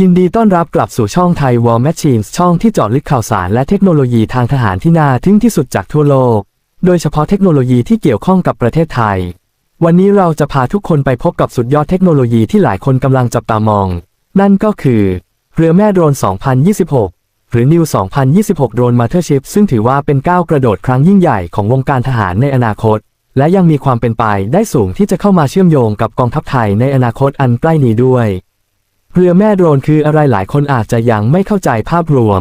ยินดีต้อนรับกลับสู่ช่องไทย War Machines ช่องที่เจาะลึกข่าวสารและเทคโนโลยีทางทหารที่น่าทึ่งที่สุดจากทั่วโลก โดยเฉพาะเทคโนโลยีที่เกี่ยวข้องกับประเทศไทย วันนี้เราจะพาทุกคนไปพบกับสุดยอดเทคโนโลยีที่หลายคนกำลังจับตามอง นั่นก็คือ เรือแม่โดรน 2026 หรือ New 2026 โดรนมาเ e อร์ชิพซึ่งถือว่าเป็นก้าวกระโดดครั้งยิ่งใหญ่ของวงการทหารในอนาคต และยังมีความเป็นไปได้สูงที่จะเข้ามาเชื่อมโยงกับกองทัพไทยในอนาคตอันใกล้นี้ด้วย เรือแม่โดรนคืออะไรหลายคนอาจจะยังไม่เข้าใจภาพรวม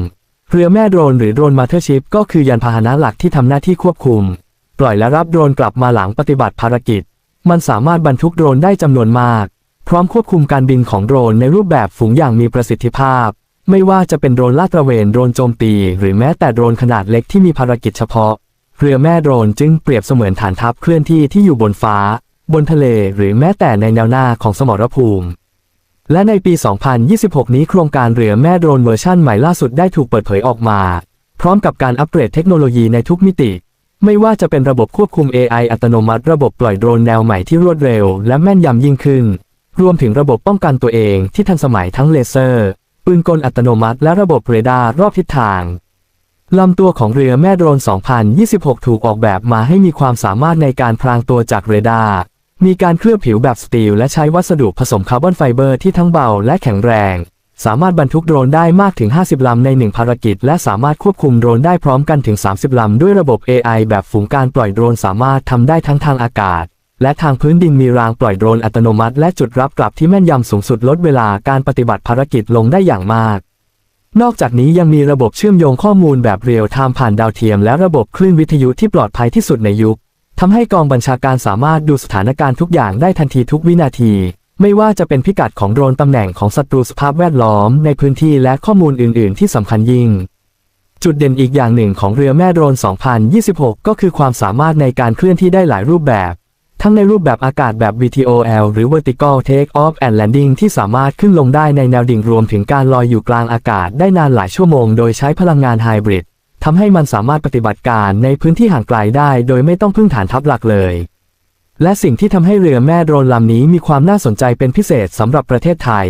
เรือแม่โดรนหรือโดรนมาเ e อร์ชิพก็คือ ยานพาหนะหลักที่ทำหน้าที่ควบคุม ปล่อยและรับโดรนกลับมาหลังปฏิบัติภารกิจ มันสามารถบรรทุกโดรนได้จำนวนมาก พร้อมควบคุมการบินของโดรนในรูปแบบฝูงอย่างมีประสิทธิภาพ ไม่ว่าจะเป็นโดรนลาดตระเวนโดรนโจมตี หรือแม้แต่โดรนขนาดเล็กที่มีภารกิจเฉพาะ เรือแม่โดรนจึงเปรียบเสมือนฐานทัพเคลื่อนที่ที่อยู่บนฟ้า บนทะเล หรือแม้แต่ในแนวหน้าของสมรภูมิ และในปี 2026 นี้โครงการเรือแม่โดรนเวอร์ชั่นใหม่ล่าสุดได้ถูกเปิดเผยออกมา พร้อมกับการอัปเกรดเทคโนโลยีในทุกมิติ ไม่ว่าจะเป็นระบบควบคุม AI อัตโนมัติ ระบบปล่อยโดรนแนวใหม่ที่รวดเร็ว และแม่นยำยิ่งขึ้น รวมถึงระบบป้องกันตัวเองที่ทันสมัยทั้งเลเซอร์ ปืนกลอัตโนมัติ และระบบเรดาร์รอบทิศทางลำตัวของเรือแม่โดรน 2026 ถูกออกแบบมาให้มีความสามารถในการพรางตัวจากเรดาร์ มีการเคลือบผิวแบบสตีลและใช้วัสดุผสมคาร์บอนไฟเบอร์ที่ทั้งเบาและแข็งแรง สามารถบรรทุกโดรนได้มากถึง 50 ลำใน1ภารกิจ และสามารถควบคุมโดรนได้พร้อมกันถึง 30 ลำ ด้วยระบบ AI แบบฝูงการปล่อยโดรนสามารถทำได้ทั้งทางอากาศ และทางพื้นดินมีรางปล่อยโดรนอัตโนมัติ และจุดรับกลับที่แม่นยำสูงสุดลดเวลาการปฏิบัติภารกิจลงได้อย่างมาก นอกจากนี้ยังมีระบบเชื่อมโยงข้อมูลแบบเรียลไทม์ผ่านดาวเทียม และระบบคลื่นวิทยุที่ปลอดภัยที่สุดในยุค ทำให้กองบัญชาการสามารถดูสถานการณ์ทุกอย่างได้ทันทีทุกวินาที ไม่ว่าจะเป็นพิกัดของโดรนตำแหน่งของศัตรูสภาพแวดล้อมในพื้นที่และข้อมูลอื่น ๆ ที่สำคัญยิ่ง จุดเด่นอีกอย่างหนึ่งของเรือแม่โดรน 2026 ก็คือความสามารถในการเคลื่อนที่ได้หลายรูปแบบ ทั้งในรูปแบบอากาศแบบ VTOL หรือ Vertical Take Off and Landing ที่สามารถขึ้นลงได้ในแนวดิ่งรวมถึงการลอยอยู่กลางอากาศได้นานหลายชั่วโมง โดยใช้พลังงานไฮบริด ทำให้มันสามารถปฏิบัติการในพื้นที่ห่างไกลได้ โดยไม่ต้องพึ่งฐานทัพหลักเลย และสิ่งที่ทำให้เรือแม่โดรนลำนี้มีความน่าสนใจเป็นพิเศษสำหรับประเทศไทย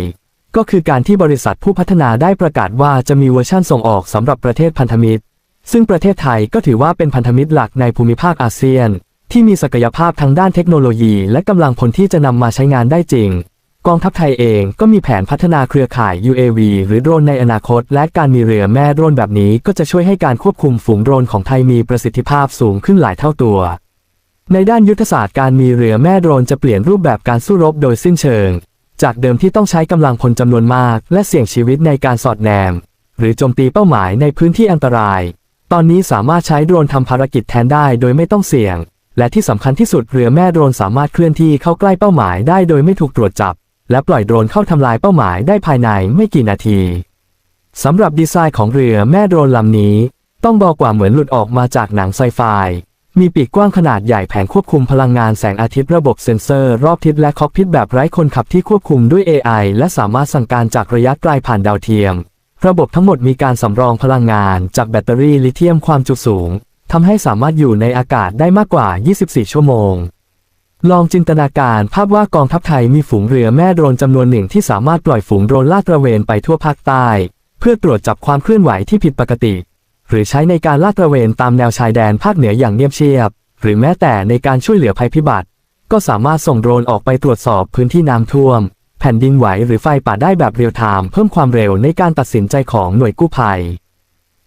ก็คือการที่บริษัทผู้พัฒนาได้ประกาศว่าจะมีเวอร์ชั่นส่งออกสำหรับประเทศพันธมิตร ซึ่งประเทศไทยก็ถือว่าเป็นพันธมิตรหลักในภูมิภาคอาเซียน ที่มีศักยภาพทางด้านเทคโนโลยี และกำลังพลที่จะนำมาใช้งานได้จริง กองทัพไทยเองก็มีแผนพัฒนาเครือข่าย UAV หรือโดรนในอนาคต และการมีเรือแม่โดรนแบบนี้ก็จะช่วยให้การควบคุมฝูงโดรนของไทยมีประสิทธิภาพสูงขึ้นหลายเท่าตัว ในด้านยุทธศาสตร์การมีเรือแม่โดรนจะเปลี่ยนรูปแบบการสู้รบโดยสิ้นเชิง จากเดิมที่ต้องใช้กำลังพลจำนวนมาก และเสี่ยงชีวิตในการสอดแนม หรือโจมตีเป้าหมายในพื้นที่อันตราย ตอนนี้สามารถใช้โดรนทำภารกิจแทนได้โดยไม่ต้องเสี่ยง และที่สำคัญที่สุดเรือแม่โดรนสามารถเคลื่อนที่เข้าใกล้เป้าหมายได้โดยไม่ถูกตรวจจับ และปล่อยโดรนเข้าทำลายเป้าหมายได้ภายในไม่กี่นาทีสำหรับดีไซน์ของเรือแม่โดรนลำนี้ ต้องบอกว่าเหมือนหลุดออกมาจากหนังไซไฟ มีปีกกว้างขนาดใหญ่แผงควบคุมพลังงานแสงอาทิตย์ระบบเซ็นเซอร์รอบทิศและคอกพิทแบบไร้คนขับที่ควบคุมด้วย AI และสามารถสั่งการจากระยะไกลผ่านดาวเทียม ระบบทั้งหมดมีการสำรองพลังงานจากแบตเตอรี่ลิเธียมความจุสูงทำให้สามารถอยู่ในอากาศได้มากกว่า 24 ชั่วโมง ลองจินตนาการภาพว่ากองทัพไทยมีฝูงเรือแม่โดรนจำนวนหนึ่งที่สามารถปล่อยฝูงโดรนลาดตระเวนไปทั่วภาคใต้ เพื่อตรวจจับความเคลื่อนไหวที่ผิดปกติ หรือใช้ในการลาดตระเวนตามแนวชายแดนภาคเหนืออย่างเงียบเชียบ หรือแม้แต่ในการช่วยเหลือภัยพิบัติ ก็สามารถส่งโดรนออกไปตรวจสอบพื้นที่น้ำท่วม แผ่นดินไหวหรือไฟป่าได้แบบเรียลไทม์เพิ่มความเร็วในการตัดสินใจของหน่วยกู้ภัย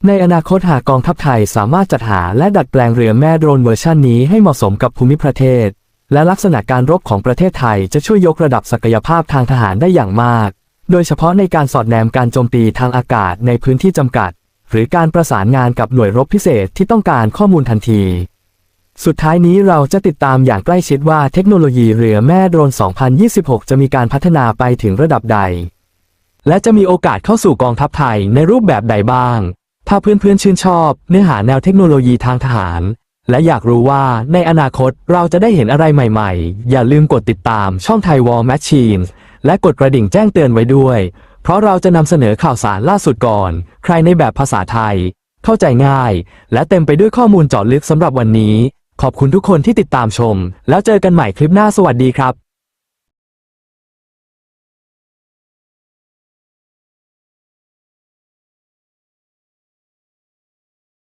ในอนาคตหากกองทัพไทยสามารถจัดหาและดัดแปลงเรือแม่โดรนเวอร์ชันนี้ให้เหมาะสมกับภูมิประเทศ และลักษณะการรบของประเทศไทยจะช่วยยกระดับศักยภาพทางทหารได้อย่างมาก โดยเฉพาะในการสอดแนมการโจมตีทางอากาศในพื้นที่จำกัด หรือการประสานงานกับหน่วยรบพิเศษที่ต้องการข้อมูลทันที สุดท้ายนี้เราจะติดตามอย่างใกล้ชิดว่าเทคโนโลยีเรือแม่โดรน 2026 จะมีการพัฒนาไปถึงระดับใด และจะมีโอกาสเข้าสู่กองทัพไทยในรูปแบบใดบ้าง ถ้าเพื่อนๆชื่นชอบ เนื้อหาแนวเทคโนโลยีทางทหาร และอยากรู้ว่าในอนาคตเราจะได้เห็นอะไรใหม่ๆ อย่าลืมกดติดตามช่องไทยวอลแมชชีนและกดกระดิ่งแจ้งเตือนไว้ด้วย เพราะเราจะนำเสนอข่าวสารล่าสุดก่อน ใครในแบบภาษาไทย เข้าใจง่าย และเต็มไปด้วยข้อมูลเจาะลึกสำหรับวันนี้ ขอบคุณทุกคนที่ติดตามชม แล้วเจอกันใหม่คลิปหน้าสวัสดีครับ